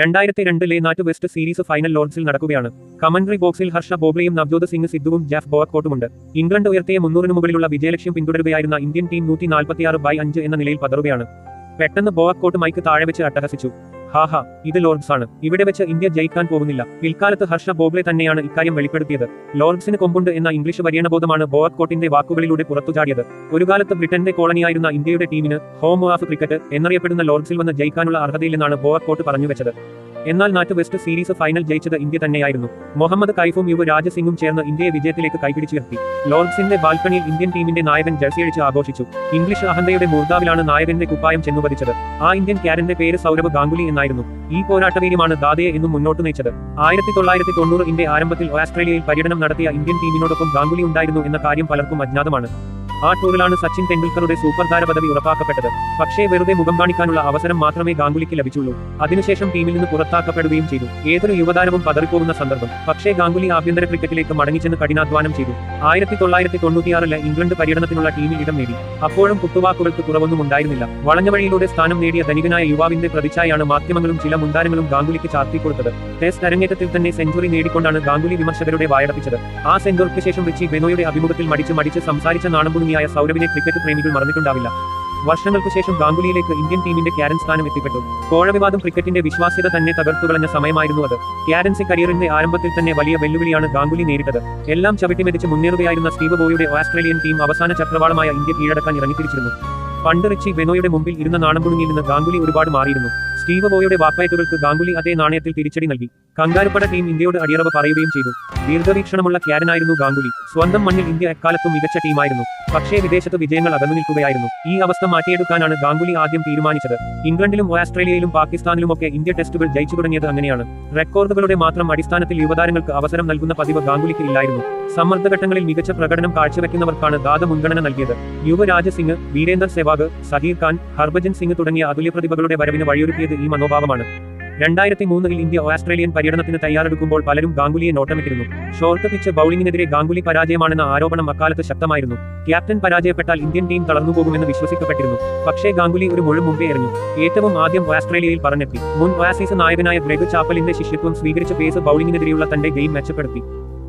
രണ്ടായിരത്തി രണ്ടിലെ NatWest series final ലോർഡ്സിൽ നടക്കുകയാണ്. കമന്ററി ബോക്സിൽ ഹർഷ ബോബ്ലെയും നവ്ജോത് സിംഗ് സിദ്ധുവും ജാഫ് ബോവക്കോട്ടുമുണ്ട് ഇംഗ്ലണ്ട് ഉയർത്തിയ മുന്നൂറിന് മുകളിലുള്ള വിജയലക്ഷ്യം പിന്തുടരുകയായിരുന്ന ഇന്ത്യൻ ടീം നൂറ്റി നാൽപ്പത്തിയാറ് ബൈ അഞ്ച് എന്ന നിലയിൽ പതറുകയാണ്. പെട്ടെന്ന് ബോവക്കോട്ട് മൈക്ക് താഴെ വെച്ച് അട്ടഹസിച്ചു. ഹാഹാ ഇത് ലോർഡ്സ് ആണ് ഇവിടെ വെച്ച് ഇന്ത്യ ജയിക്കാൻ പോകുന്നില്ല. പിൽക്കാലത്ത് ഹർഷ ബോബ്ലെ തന്നെയാണ് ഇക്കാര്യം വെളിപ്പെടുത്തിയത്. ലോർഡ്സിന് കൊമ്പുണ്ട് എന്ന ഇംഗ്ലീഷ് പര്യണബോധമാണ് ബോവക്കോട്ടിന്റെ വാക്കുകളിലൂടെ പുറത്തുചാടിയത്. ഒരു കാലത്ത് ബ്രിട്ടന്റെ കോളനിയായിരുന്ന ഇന്ത്യയുടെ ടീമിന് ഹോം ഓഫ് ക്രിക്കറ്റ് എന്നറിയപ്പെടുന്ന ലോർഡ്സിൽ വന്ന് ജയിക്കാനുള്ള അർഹതയില്ലെന്നാണ് ബോവക്കോട്ട് പറഞ്ഞു വെച്ചത്. എന്നാൽ നാറ്റ് വെസ്റ്റ് സീരീസ് ഫൈനൽ ജയിച്ചത് ഇന്ത്യ തന്നെയായിരുന്നു. മുഹമ്മദ് കൈഫും യുവ രാജസിംഗും ചേർന്ന് ഇന്ത്യയെ വിജയത്തിലേക്ക് കൈപിടിച്ചുയർത്തി. ലോർഡ്സിന്റെ ബാൽക്കണിയിൽ ഇന്ത്യൻ ടീമിന്റെ നായകൻ ജേഴ്സിയടിച്ച് ആഘോഷിച്ചു. ഇംഗ്ലീഷ് അഹന്തയുടെ മൂർദാവിലാണ് നായകന്റെ കുപ്പായം ചെന്നുപതിച്ചത്. ആ ഇന്ത്യൻ ക്യാരന്റെ പേര് സൗരഭ് ഗാംഗുലി എന്നായിരുന്നു. ഈ പോരാട്ടവീര്യമാണ് ദാദയെ എന്നും മുന്നോട്ട് നയിച്ചത്. ആയിരത്തി തൊള്ളായിരത്തി തൊണ്ണൂറ് ഇന്ത്യ ആരംഭത്തിൽ ഓസ്ട്രേലിയയിൽ പര്യടനം നടത്തിയ ഇന്ത്യൻ ടീമിനോടൊപ്പം ഗാംഗുലി ഉണ്ടായിരുന്നു എന്ന കാര്യം പലർക്കും അജ്ഞാതമാണ്. ആ ടൂറിലാണ് സച്ചിൻ തെണ്ടുൽക്കറുടെ സൂപ്പർ താര പദവി ഉറപ്പാക്കപ്പെട്ടത്. പക്ഷേ വെറുതെ മുഖം കാണിക്കാനുള്ള അവസരം മാത്രമേ ഗാംഗുലിക്ക് ലഭിച്ചുള്ളൂ. അതിനുശേഷം ടീമിൽ നിന്ന് പുറത്താക്കപ്പെടുകയും ചെയ്തു. ഏതൊരു യുവതാരവും പതറിപ്പോകുന്ന സന്ദർഭം. പക്ഷേ ഗാംഗുലി ആഭ്യന്തര ക്രിക്കറ്റിലേക്ക് മടങ്ങിച്ചെന്ന് കഠിനാധ്വാനം ചെയ്തു. ആയിരത്തി തൊള്ളായിരത്തി തൊണ്ണൂറ്റിയാറിലെ ഇംഗ്ലണ്ട് പര്യടനത്തിനുള്ള ടീമിൽ ഇടം നേടി. അപ്പോഴും കുത്തുവാക്കുകൾക്ക് കുറവൊന്നും ഉണ്ടായിരുന്നില്ല. വളഞ്ഞ വഴിയിലൂടെ സ്ഥാനം നേടിയ ധനികനായ യുവാവിന്റെ പ്രതിച്ഛായാണ് മാധ്യമങ്ങളും ചില മുൻതാരങ്ങളും ഗാംഗുലിക്ക് ചാർത്തിക്കൊടുത്തത്. ടെസ്റ്റ് അരങ്ങേറ്റത്തിൽ തന്നെ സെഞ്ചുറി നേടിക്കൊണ്ടാണ് ഗാംഗുലി വിമർശകരുടെ വായടപ്പിച്ചത്. ആ സെഞ്ചുറിക്ക് ശേഷം റിച്ചി ബെനോയുടെ അഭിമുഖത്തിൽ മടിച്ച് മടിച്ച് സംസാരിച്ച നാണംപുണിയായ സൗരഭിനെ ക്രിക്കറ്റ് പ്രേമികൾ മറന്നിട്ടുണ്ടാവില്ല. വർഷങ്ങൾക്കു ശേഷം ഗാംഗുലിയിലേക്ക് ഇന്ത്യൻ ടീമിന്റെ ക്യാരൻ സ്ഥാനം എത്തിപ്പെട്ടു. കോഴവിവാദം ക്രിക്കറ്റിന്റെ വിശ്വാസ്യത തന്നെ തകർത്തുകളഞ്ഞ സമയമായിരുന്നു അത്. ക്യാരൻസി കരിയറിന്റെ ആരംഭത്തിൽ തന്നെ വലിയ വെല്ലുവിളിയാണ് ഗാംഗുലി നേരിട്ടത്. എല്ലാം ചവിട്ടിമെതിച്ച് മുന്നേറുകയായിരുന്ന സ്റ്റീവ് ബോയുടെ ഓസ്ട്രേലിയൻ ടീം അവസാന ചക്രവാളമായ ഇന്ത്യ കീഴടക്കാൻ ഇറങ്ങിത്തിരിച്ചിരുന്നു. പണ്ട് റിച്ചി ബെനോയുടെ മുമ്പിൽ ഇരുന്ന നാണംപുണുങ്ങിൽ നിന്ന് ഗാംഗുലി ഒരുപാട് മാറിയിരുന്നു. സ്റ്റീവ് ബോയുടെ വാക്വയറ്റുകൾക്ക് ഗാംഗുലി അതേ നാണയത്തിൽ തിരിച്ചടി നൽകി. കങ്കാരുപ്പട ടീം ഇന്ത്യയോട് അടിയറവ് പറയുകയും ചെയ്തു. ദീർഘവീക്ഷണമുള്ള ക്യാരനായിരുന്നു ഗാംഗുലി. സ്വന്തം മണ്ണിൽ ഇന്ത്യ എക്കാലത്തും മികച്ച ടീമായിരുന്നു. പക്ഷേ വിദേശത്ത് വിജയങ്ങൾ അകന്നു നിൽക്കുകയായിരുന്നു. ഈ അവസ്ഥ മാറ്റിയെടുക്കാനാണ് ഗാംഗുലി ആദ്യം തീരുമാനിച്ചത്. ഇംഗ്ലണ്ടിലും ഓസ്ട്രേലിയയിലും പാകിസ്ഥാനിലുമൊക്കെ ഇന്ത്യ ടെസ്റ്റുകൾ ജയിച്ചു തുടങ്ങിയത് അങ്ങനെയാണ്. റെക്കോർഡുകളുടെ മാത്രം അടിസ്ഥാനത്തിൽ യുവതാരങ്ങൾക്ക് അവസരം നൽകുന്ന പതിവ് ഗാംഗുലിക്ക് ഇല്ലായിരുന്നു. സമ്മർദ്ദഘട്ടങ്ങളിൽ മികച്ച പ്രകടനം കാഴ്ചവെക്കുന്നവർക്കാണ് ദാദ മുൻഗണന നൽകിയത്. യുവരാജ സിംഗ് വീരേന്ദർ സെവാഗ് സഹീർ ഖാൻ ഹർഭജൻ സിംഗ് തുടങ്ങിയ അതുല്യ പ്രതിഭകളുടെ വരവിന് വഴിയൊരുക്കിയത് ഈ മനോഭാവമാണ്. രണ്ടായിരത്തി മൂന്നിൽ ഇന്ത്യ ഓസ്ട്രേലിയൻ പര്യടനത്തിന് തയ്യാറെടുക്കുമ്പോൾ പലരും ഗാംഗുലിയെ നോട്ടമിട്ടിരുന്നു. ഷോർട്ട് പിച്ച് ബൌളിംഗിനെതിരെ ഗാംഗുലി പരാജയമാണെന്ന ആരോപണം അക്കാലത്ത് ശക്തമായിരുന്നു. ക്യാപ്റ്റൻ പരാജയപ്പെട്ടാൽ ഇന്ത്യൻ ടീം തളർന്നുപോകുമെന്ന് വിശ്വസിക്കപ്പെട്ടിരുന്നു. പക്ഷേ ഗാംഗുലി ഒരു മുഴുവൻ മുമ്പേ എറിഞ്ഞു. ഏറ്റവും ആദ്യം ഓസ്ട്രേലിയയിൽ പറഞ്ഞെത്തി. മുൻ ഓയാസീസ് നായകനായ ഗ്രഗ് ചാപ്പലിന്റെ ശിഷ്യത്വം സ്വീകരിച്ച പേസ് ബൌളിംഗിനെതിരെയുള്ള തന്റെ ഗെയിം മെച്ചപ്പെടുത്തി.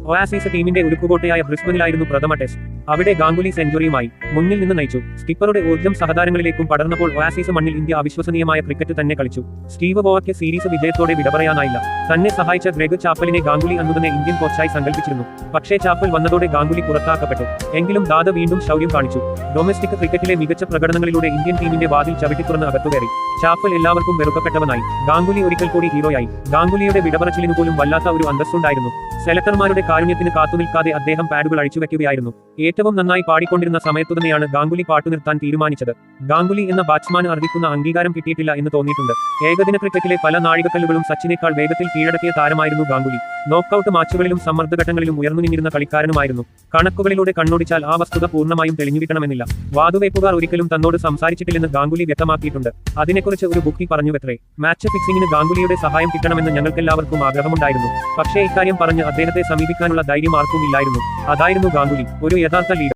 ഓയാസീസ് ടീമിന്റെ ഉരുക്കുകോട്ടയായ ബ്രിസ്ബനിലായിരുന്നു പ്രഥമ ടെസ്റ്റ്. അവിടെ ഗാംഗുലി സെഞ്ചുറിയുമായി മുന്നിൽ നിന്ന് നയിച്ചു. സ്കിപ്പറുടെ ഊർജം സഹതാരങ്ങളിലേക്കും പടർന്നപ്പോൾ ഒയാസീസ് മണ്ണിൽ ഇന്ത്യ അവിശ്വസനീയമായ ക്രിക്കറ്റ് തന്നെ കളിച്ചു. സ്റ്റീവ് ബോവയ്ക്ക് സീരീസ് വിജയത്തോടെ വിട പറയാനായില്ല തന്നെ സഹായിച്ച ഗ്രെഗ് ചാപ്പലിനെ ഗാംഗുലി അന്നുതന്നെ ഇന്ത്യൻ കോച്ചായി സങ്കല്പിച്ചിരുന്നു പക്ഷേ ചാപ്പൽ വന്നതോടെ ഗാംഗുലി പുറത്താക്കപ്പെട്ടു. എങ്കിലും ദാദ വീണ്ടും ശൗര്യം കാണിച്ചു. ഡൊമസ്റ്റിക് ക്രിക്കറ്റിലെ മികച്ച പ്രകടനങ്ങളിലൂടെ ഇന്ത്യൻ ടീമിന്റെ വാതിൽ ചവിട്ടി തുറന്ന് അകത്തുകയറി. ചാപ്പൽ എല്ലാവർക്കും വെറുക്കപ്പെട്ടവനായി. ഗാംഗുലി ഒരിക്കൽ കൂടി ഹീറോയായി. ഗാംഗുലിയുടെ വിടപറച്ചിലിനു പോലും വല്ലാത്ത ഒരു അന്തസ്സുണ്ടായിരുന്നു. സെലക്ടർമാരുടെ കാരുണ്യത്തിന് കാത്തുനിൽക്കാതെ അദ്ദേഹം പാഡുകൾ അഴിച്ചുവെക്കുകയായിരുന്നു. ഏറ്റവും നന്നായി പാടിക്കൊണ്ടിരുന്ന സമയത്തു തന്നെയാണ് ഗാംഗുലി പാട്ടു നിർത്താൻ തീരുമാനിച്ചത്. ഗാംഗുലി എന്ന ബാറ്റ്സ്മാൻ അർഹിക്കുന്ന അംഗീകാരം കിട്ടിയിട്ടില്ല എന്ന് തോന്നിയിട്ടുണ്ട്. ഏകദിന ക്രിക്കറ്റിലെ പല നാഴികക്കല്ലുകളും സച്ചിനേക്കാൾ വേഗത്തിൽ കീഴടക്കിയ താരമായിരുന്നു ഗാംഗുലി. നോക്കൌട്ട് മാച്ചുകളിലും സമ്മർദ്ദഘട്ടങ്ങളിലും ഉയർന്നു നിന്നിരുന്ന കളിക്കാരനുമായിരുന്നു. കണക്കുകളിലൂടെ കണ്ണോടിച്ചാൽ ആ വസ്തുത പൂർണമായും തെളിഞ്ഞുകിട്ടണമെന്നില്ല വാതുവയ്പുകാർ ഒരിക്കലും തന്നോട് സംസാരിച്ചിട്ടില്ലെന്ന് ഗാംഗുലി വ്യക്തമാക്കിയിട്ടുണ്ട്. അതിനെക്കുറിച്ച് ഒരു ബുക്കി പറഞ്ഞുവെത്രേ. മാച്ച് ഫിക്സിംഗിന് ഗാംഗുലിയുടെ സഹായം കിട്ടണമെന്ന് ഞങ്ങൾക്കെല്ലാവർക്കും ആഗ്രഹമുണ്ടായിരുന്നു. പക്ഷേ ഇക്കാര്യം പറഞ്ഞ് അദ്ദേഹത്തെ സമീപിക്കാനുള്ള ധൈര്യം ആർക്കും ഇല്ലായിരുന്നു. അതായിരുന്നു ഗാംഗുലി. ഒരു യഥാർത്ഥ ലീഡർ